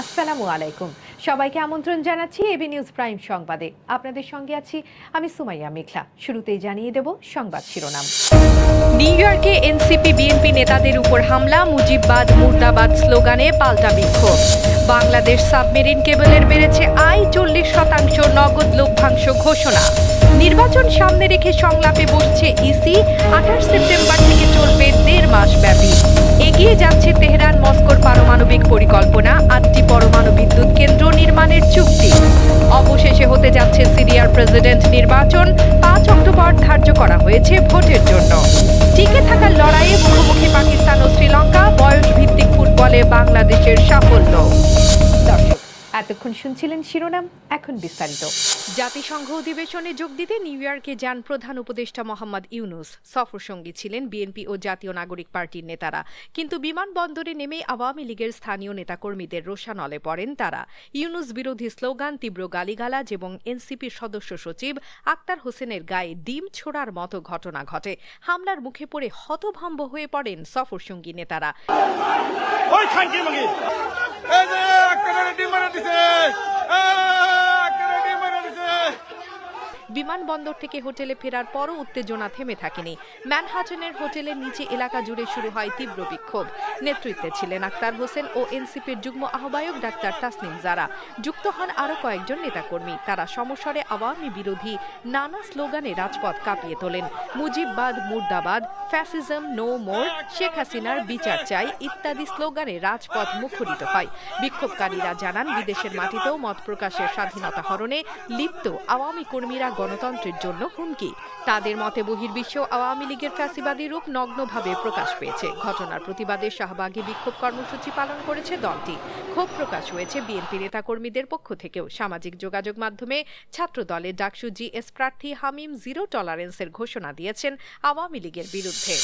আসসালামু আলাইকুম। সবাইকে আমন্ত্রণ জানাচ্ছি এবি নিউজ প্রাইম সংবাদে। আপনাদের সঙ্গে আছি আমি সুমাইয়া মেঘলা শুরুতেই জানিয়ে দেব সংবাদ শিরোনাম। নিউ ইয়র্কে এনসিপি বিএনপি নেতাদের উপর হামলা, মুজিববাদ, মুর্দাবাদ স্লোগানে পাল্টা বিক্ষোভ। বাংলাদেশ সাবমেরিন কেবলের বেড়েছে আয় চল্লিশ শতাংশ নগদ লভ্যাংশ ঘোষণা। নির্বাচন সামনে রেখে সংলাপে বসছে ইসি, আঠাশ সেপ্টেম্বর থেকে চলবে দেড় মাস ব্যাপী এগিয়ে যাচ্ছে তেহরান, মস্কোর পারমাণবিক পরিকল্পনা হতে যাচ্ছে সিরিয়ার প্রেসিডেন্ট নির্বাচন। পাঁচ অক্টোবর ধার্য করা হয়েছে ভোটের জন্য। টিকে থাকার লড়াইয়ে মুখোমুখি পাকিস্তান ও শ্রীলঙ্কা বয়স ভিত্তিক ফুটবলে বাংলাদেশের সাফল্য। এতক্ষণ শুনছিলেন শিরোনাম। এখন বিস্তারিত। জাতিসংঘ অধিবেশনে যোগ দিতে নিউ ইয়র্কে যান প্রধান উপদেষ্টা মোহাম্মদ ইউনুস। সফর সঙ্গী ছিলেন বিএনপি ও জাতীয় নাগরিক পার্টির নেতারা। কিন্তু বিমানবন্দরে নেমেই আওয়ামী লীগের স্থানীয় নেতাকর্মীদের রোষানলে পড়েন তারা। ইউনুস বিরোধী স্লোগান তীব্র গালিগালাজ এবং এনসিপির সদস্য সচিব আক্তার হোসেনের গায়ে ডিম ছোড়ার মতো ঘটনা ঘটে। হামলার মুখে পড়ে হতভম্ব হয়ে পড়েন সফর সঙ্গী নেতারা। Ah! বিমানবন্দর থেকে হোটেলে ফেরার পরও উত্তেজনা থেমে থাকেনি। ম্যানহাটনের হোটেলের নিচে এলাকা জুড়ে শুরু হয় তীব্র বিক্ষোভ। নেতৃত্বে ছিলেন আক্তার হোসেন ও এনসিপির যুগ্ম আহ্বায়ক ডাক্তার তাসনিম জারা। যুক্ত হন আরও কয়েকজন নেতাকর্মী। তারা সমস্বরে আওয়ামী বিরোধী নানা স্লোগানে রাজপথ কাঁপিয়ে তোলেন। মুজিববাদ, মুর্দাবাদ, ফ্যাসিজম, নো মোর, শেখ হাসিনার বিচার চাই ইত্যাদি স্লোগানে রাজপথ মুখরিত হয়। বিক্ষোভকারীরা জানান, বিদেশের মাটিতেও মত প্রকাশের স্বাধীনতা হরণে লিপ্ত আওয়ামী কর্মীরা গণতন্ত্রের জন্য হুমকি। তাদের মতে বহির্বিশ্ব আওয়ামী লীগের ফ্যাসিবাদী রূপ নগ্নভাবে প্রকাশ পেয়েছে। ঘটনার প্রতিবাদে শাহবাগী বিক্ষোভ কর্মসূচি পালন করেছে দলটি। ক্ষোভ প্রকাশ হয়েছে বিএনপি নেতাকর্মীদের পক্ষ থেকেও। সামাজিক যোগাযোগ মাধ্যমে ছাত্র দলের ডাকসু জিএস প্রার্থী হামিম জিরো টলারেন্সের ঘোষণা দিয়েছেন আওয়ামী লীগের বিরুদ্ধে।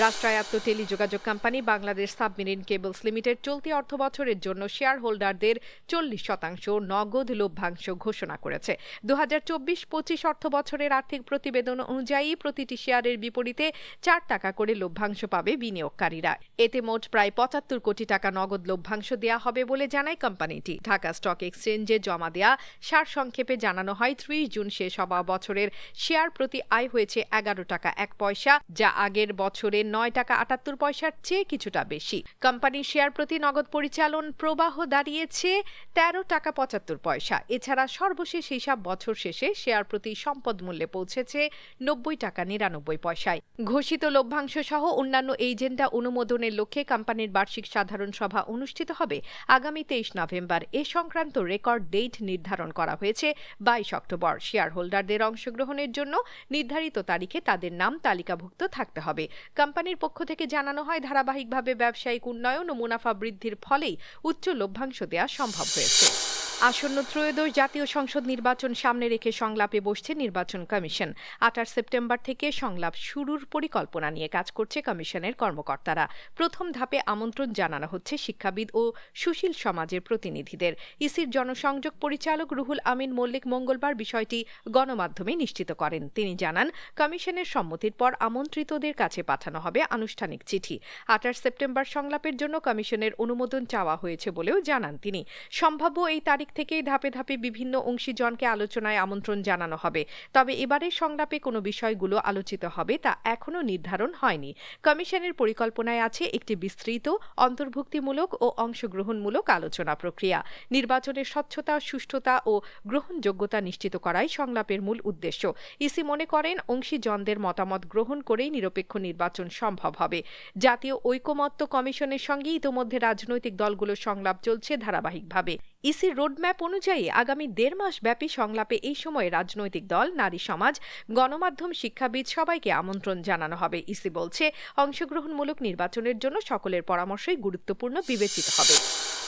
রাষ্ট্রায়ত্ত টেলিযোগাযোগ company Bangladesh submarine cables limited চলতি অর্থ বছরের জন্য শেয়ার হোল্ডারদের চল্লিশ শতাংশ নগদ লভ্যাংশ ঘোষণা করেছে। দু হাজার চব্বিশ পঁচিশ অর্থ বছরের আর্থিক প্রতিবেদন অনুযায়ী প্রতিটি শেয়ারের বিপরীতে চার টাকা করে লভ্যাংশ পাবে বিনিয়োগকারীরা। এতে মোট প্রায় পঁচাত্তর কোটি টাকা নগদ লভ্যাংশ দেওয়া হবে বলে জানায় কোম্পানিটি। ঢাকা স্টক এক্সচেঞ্জে জমা দেয়া সারসংক্ষেপে জানানো হয়, ত্রিশ জুন শেষ হওয়া বছরের শেয়ার প্রতি আয় হয়েছে এগারো টাকা এক পয়সা, যা আগের বছরে নয় টাকা আটাত্তর পয়সার চেয়ে কিছুটা বেশি। কোম্পানির শেয়ার প্রতি নগদ পরিচালন প্রবাহ দাঁড়িয়েছে তেরো টাকা পঁচাত্তর পয়সা। এছাড়া সর্বশেষ হিসাব বছর শেষে শেয়ার প্রতি সম্পদ মূল্যে পৌঁছেছে নব্বই টাকা নিরানব্বই পয়সায়। ঘোষিত লভ্যাংশ সহ অন্যান্য এজেন্ডা অনুমোদনের লক্ষ্যে কোম্পানির বার্ষিক সাধারণ সভা অনুষ্ঠিত হবে আগামী তেইশ নভেম্বর। এ সংক্রান্ত রেকর্ড ডেট নির্ধারণ করা হয়েছে বাইশ অক্টোবর। শেয়ার হোল্ডারদের অংশগ্রহণের জন্য নির্ধারিত তারিখে তাদের নাম তালিকাভুক্ত থাকতে হবে। কোম্পানির পক্ষ থেকে জানানো হয়, ধারাবাহিকভাবে ব্যবসায়িক উন্নয়ন ও মুনাফা বৃদ্ধির ফলেই উচ্চ লভ্যাংশ দেওয়া সম্ভব হয়েছে। আসন্ন ত্রয়োদশ জাতীয় সংসদ নির্বাচন সামনে রেখে সংলাপে বসছে নির্বাচন কমিশন। আঠাশ সেপ্টেম্বর থেকে সংলাপ শুরুর পরিকল্পনা নিয়ে কাজ করছে কমিশনের কর্মকর্তারা। প্রথম ধাপে আমন্ত্রণ জানানো হচ্ছে শিক্ষাবিদ ও সুশীল সমাজের প্রতিনিধিদের। ইসির জনসংযোগ পরিচালক রুহুল আমিন মল্লিক মঙ্গলবার বিষয়টি গণমাধ্যমে নিশ্চিত করেন। তিনি জানান, কমিশনের সম্মতির পর আমন্ত্রিতদের কাছে পাঠানো হবে আনুষ্ঠানিক চিঠি। আঠাশ সেপ্টেম্বর সংলাপের জন্য কমিশনের অনুমোদন চাওয়া হয়েছে বলেও জানান তিনি। সম্ভাব্য এই তারিখ থেকেই ধাপে ধাপে বিভিন্ন অংশীজনকে আলোচনায় আমন্ত্রণ জানানো হবে। তবে এবারের সংলাপে কোনো বিষয়গুলো আলোচিত হবে তা এখনও নির্ধারণ হয়নি। কমিশনের পরিকল্পনায় আছে একটি বিস্তৃত, অন্তর্ভুক্তিমূলক ও অংশগ্রহণমূলক আলোচনা প্রক্রিয়া। নির্বাচনের স্বচ্ছতা, সুষ্ঠুতা ও গ্রহণযোগ্যতা নিশ্চিত করাই সংলাপের মূল উদ্দেশ্য। ইসি মনে করেন, অংশীজনদের মতামত গ্রহণ করেই নিরপেক্ষ নির্বাচন সম্ভব হবে। জাতীয় ঐকমত্য কমিশনের সঙ্গে ইতোমধ্যে রাজনৈতিক দলগুলোর সংলাপ চলছে ধারাবাহিকভাবে। ইসির রোডম্যাপ অনুযায়ী আগামী দেড় মাস ব্যাপী সংলাপে এই সময়ে রাজনৈতিক দল, নারী সমাজ, গণমাধ্যম, শিক্ষাবিদ সবাইকে আমন্ত্রণ জানানো হবে, ইসি বলছে। অংশগ্রহণমূলক নির্বাচনের জন্য সকলের পরামর্শই গুরুত্বপূর্ণ, বিবেচিত হবে।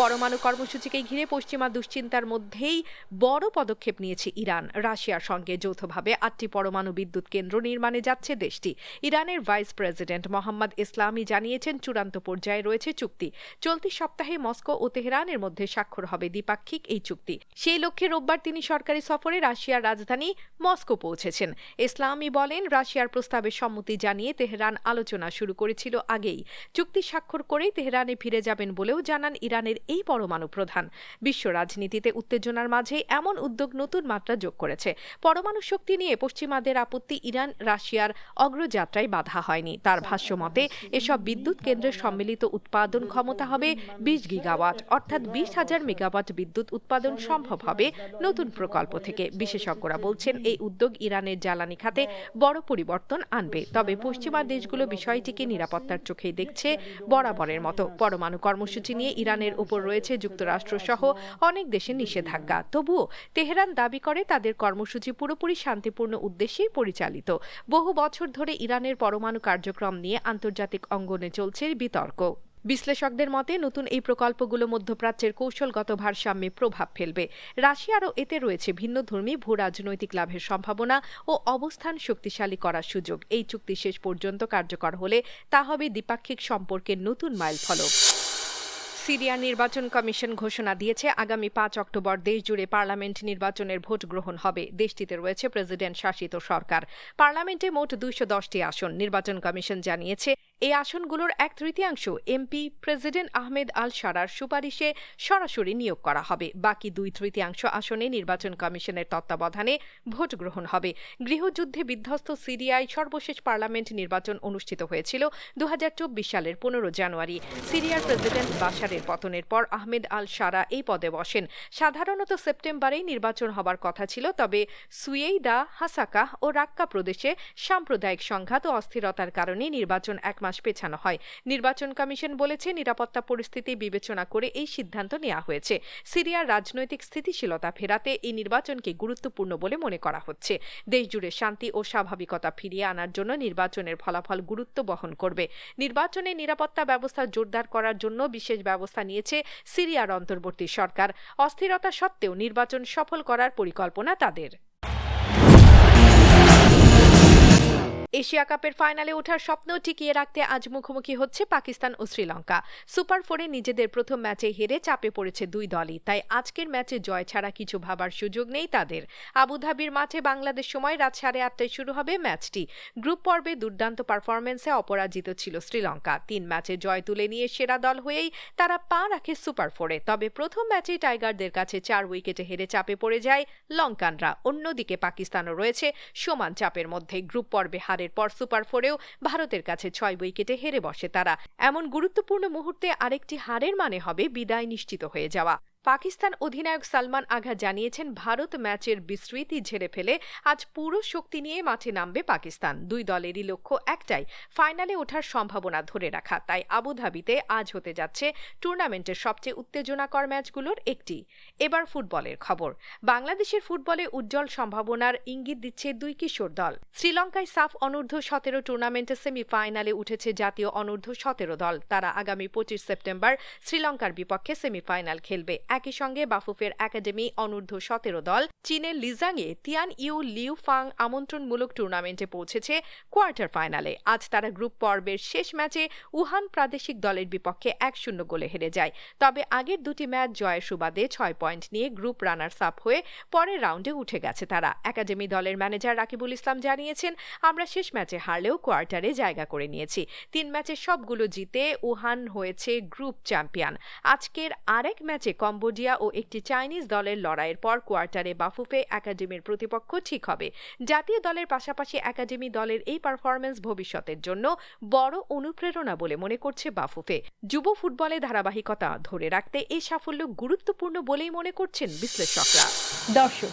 পরমাণু কর্মসূচিকে ঘিরে পশ্চিমা দুশ্চিন্তার মধ্যেই বড় পদক্ষেপ নিয়েছে ইরান। রাশিয়ার সঙ্গে যৌথভাবে আটটি পরমাণু বিদ্যুৎ কেন্দ্র নির্মাণে যাচ্ছে দেশটি। ইরানের ভাইস প্রেসিডেন্ট মোহাম্মদ ইসলামী জানিয়েছেন, চূড়ান্ত পর্যায়ে রয়েছে চুক্তি। চলতি সপ্তাহে মস্কো ও তেহরানের মধ্যে স্বাক্ষর হবে দ্বিপাক্ষিক এই চুক্তি। সেই লক্ষ্যে রোববার তিনি সরকারি সফরে রাশিয়ার রাজধানী মস্কো পৌঁছেছেন। ইসলামী বলেন, রাশিয়ার প্রস্তাবে সম্মতি জানিয়ে তেহরান আলোচনা শুরু করেছিল আগেই। চুক্তি স্বাক্ষর করেই তেহরানে ফিরে যাবেন বলেও জানান ইরানের এই পরমাণু প্রধান। বিশ্ব রাজনীতিতে উত্তেজনার মাঝে এমন উদ্যোগ নতুন মাত্রা যোগ করেছে। পরমাণু শক্তি নিয়ে পশ্চিমাদের আপত্তি ইরান, রাশিয়ার অগ্রযাত্রায় বাধা হয়নি। তার ভাষ্য মতে, এসব বিদ্যুৎ কেন্দ্রের সম্মিলিত উৎপাদন ক্ষমতা হবে বিশ গিগাওয়াট, অর্থাৎ বিশ হাজার মেগাওয়াট বিদ্যুৎ উৎপাদন সম্ভব হবে নতুন প্রকল্প থেকে। বিশেষজ্ঞরা বলছেন, এই উদ্যোগ ইরানের জ্বালানি খাতে বড় পরিবর্তন আনবে। তবে পশ্চিমা দেশগুলো বিষয়টিকে নিরাপত্তার চোখেই দেখছে বরাবরের মতো। পরমাণু কর্মসূচি নিয়ে ইরানের উপর রয়েছে যুক্তরাষ্ট্র সহ অনেক দেশের নিষেধাজ্ঞা। তবুও তেহরান দাবি করে তাদের কর্মসূচি পুরোপুরি শান্তিপূর্ণ উদ্দেশ্যেই পরিচালিত। বহু বছর ধরে ইরানের পরমাণু কার্যক্রম নিয়ে আন্তর্জাতিক অঙ্গনে চলছে বিতর্ক। বিশ্লেষকদের মতে, নতুন এই প্রকল্পগুলো মধ্যপ্রাচ্যের কৌশলগত ভারসাম্যে প্রভাব ফেলবে। রাশিয়ারও এতে রয়েছে ভিন্নধর্মী ভূ রাজনৈতিক লাভের সম্ভাবনা ও অবস্থান শক্তিশালী করার সুযোগ। এই চুক্তি শেষ পর্যন্ত কার্যকর হলে তা হবে দ্বিপাক্ষিক সম্পর্কের নতুন মাইলফলক। সিরিয়া নির্বাচন কমিশন ঘোষণা দিয়েছে, আগামী পাঁচ অক্টোবর দেশজুড়ে পার্লামেন্ট নির্বাচনের ভোট গ্রহণ হবে। দেশটিতে রয়েছে প্রেসিডেন্ট শাসিত সরকার। পার্লামেন্টে মোট দুইশো দশটি আসন। নির্বাচন কমিশন জানিয়েছে এই আসনগুলোর এক তৃতীয়াংশ এমপি প্রেসিডেন্ট আহমেদ আল সারার সুপারিশে সরাসরি নিয়োগ করা হবে। বাকি দুই তৃতীয়াংশ আসনে নির্বাচন কমিশনের তত্ত্বাবধানে ভোট গ্রহণ হবে। গৃহযুদ্ধে বিধ্বস্ত সিরিয়ায় সর্বশেষ পার্লামেন্ট নির্বাচন অনুষ্ঠিত হয়েছিল দু হাজার চব্বিশ সালের পনেরো জানুয়ারি। সিরিয়ার প্রেসিডেন্ট বাশারের পতনের পর আহমেদ আল সারা এই পদে বসেন। সাধারণত সেপ্টেম্বরেই নির্বাচন হবার কথা ছিল, তবে সুয়েইদা, হাসাকাহ ও রাক্কা প্রদেশে সাম্প্রদায়িক সংঘাত ও অস্থিরতার কারণে নির্বাচন এক মাস পেছানো হয়। নির্বাচন কমিশন বলেছে, নিরাপত্তা পরিস্থিতি বিবেচনা করে এই সিদ্ধান্ত নেওয়া হয়েছে। সিরিয়ার রাজনৈতিক স্থিতিশীলতা ফেরাতে এই নির্বাচনকে গুরুত্বপূর্ণ বলে মনে করা হচ্ছে। দেশজুড়ে শান্তি ও স্বাভাবিকতা ফিরিয়ে আনার জন্য নির্বাচনের ফলাফল গুরুত্ব বহন করবে। নির্বাচনে নিরাপত্তা ব্যবস্থা জোরদার করার জন্য বিশেষ ব্যবস্থা নিয়েছে সিরিয়ার অন্তর্বর্তী সরকার। অস্থিরতা সত্ত্বেও নির্বাচন সফল করার পরিকল্পনা তাদের। এশিয়া কাপের ফাইনালে ওঠার স্বপ্ন টিকিয়ে রাখতে আজ মুখোমুখি হচ্ছে পাকিস্তান ও শ্রীলঙ্কা। সুপার ফোরে নিজেদের প্রথম ম্যাচে হেরে চাপে পড়েছে দুই দলই, তাই আজকের ম্যাচে জয় ছাড়া কিছু ভাবার সুযোগ নেই তাদের। আবুধাবির মাঠে বাংলাদেশ সময় রাত সাড়ে আটটায় শুরু হবে ম্যাচটি। গ্রুপ পর্বে দুর্দান্ত পারফরমেন্সে অপরাজিত ছিল শ্রীলঙ্কা। তিন ম্যাচে জয় তুলে নিয়ে সেরা দল হয়েই তারা পা রাখে সুপার ফোরে। তবে প্রথম ম্যাচেই টাইগারদের কাছে চার উইকেটে হেরে চাপে পড়ে যায় লঙ্কানরা। অন্যদিকে পাকিস্তানও রয়েছে সমান চাপের মধ্যে। গ্রুপ পর্বে হারের পর সুপার ফোরেও ভারতের কাছে ছয় উইকেটে হেরে বসে তারা। এমন গুরুত্বপূর্ণ মুহূর্তে আরেকটি হারের মানে হবে বিদায় নিশ্চিত হয়ে যাওয়া। পাকিস্তান অধিনায়ক সালমান আঘা জানিয়েছেন, ভারত ম্যাচের বিস্মৃতি ঝেড়ে ফেলে আজ পুরো শক্তি নিয়ে মাঠে নামবে পাকিস্তান। দুই দলেরই লক্ষ্য একটাই, ফাইনালে ওঠার সম্ভাবনা ধরে রাখা। তাই আবুধাবিতে আজ হতে যাচ্ছে টুর্নামেন্টের সবচেয়ে উত্তেজনাকর ম্যাচগুলোর একটি। এবার ফুটবলের খবর। বাংলাদেশের ফুটবলে উজ্জ্বল সম্ভাবনার ইঙ্গিত দিচ্ছে দুই কিশোর দল। শ্রীলঙ্কায় সাফ অনূর্ধ্ব সতেরো টুর্নামেন্টে সেমিফাইনালে উঠেছে জাতীয় অনূর্ধ্ব সতেরো দল। তারা আগামী পঁচিশ সেপ্টেম্বর শ্রীলঙ্কার বিপক্ষে সেমিফাইনাল খেলবে। একই সঙ্গে বাফুফের একাডেমি অনূর্ধ্ব সতেরো দল, চীনের লিজাংয়ে তিয়ান ইউ লিউ ফাং আমন্ত্রণমূলক টুর্নামেন্টে পৌঁছেছে কোয়ার্টার ফাইনালে। আজ তারা গ্রুপ পর্বের শেষ ম্যাচে উহান প্রাদেশিক দলের বিপক্ষে এক শূন্য গোলে হেরে যায়। তবে আগের দুটি ম্যাচ জয়ের সুবাদে ছয় পয়েন্ট নিয়ে গ্রুপ রানার্স আপ হয়ে পরের রাউন্ডে উঠে গেছে তারা। একাডেমি দলের ম্যানেজার রাকিবুল ইসলাম জানিয়েছেন, আমরা শেষ ম্যাচে হারলেও কোয়ার্টারে জায়গা করে নিয়েছি। তিন ম্যাচে সবগুলো জিতে উহান হয়েছে গ্রুপ চ্যাম্পিয়ন। আজকের আরেক ম্যাচে কম্বোডিয়া ও একটি চাইনিজ দলের লড়াইয়ের পর কোয়ার্টারে বাফুফে একাডেমির প্রতিপক্ষ ঠিক হবে। জাতীয় দলের পাশাপাশি একাডেমি দলের এই পারফরমেন্স ভবিষ্যতের জন্য বড় অনুপ্রেরণা বলে মনে করছে বাফুফে। যুব ফুটবলে ধারাবাহিকতা ধরে রাখতে এই সাফল্য গুরুত্বপূর্ণ বলেই মনে করছেন বিশ্লেষকরা। দর্শক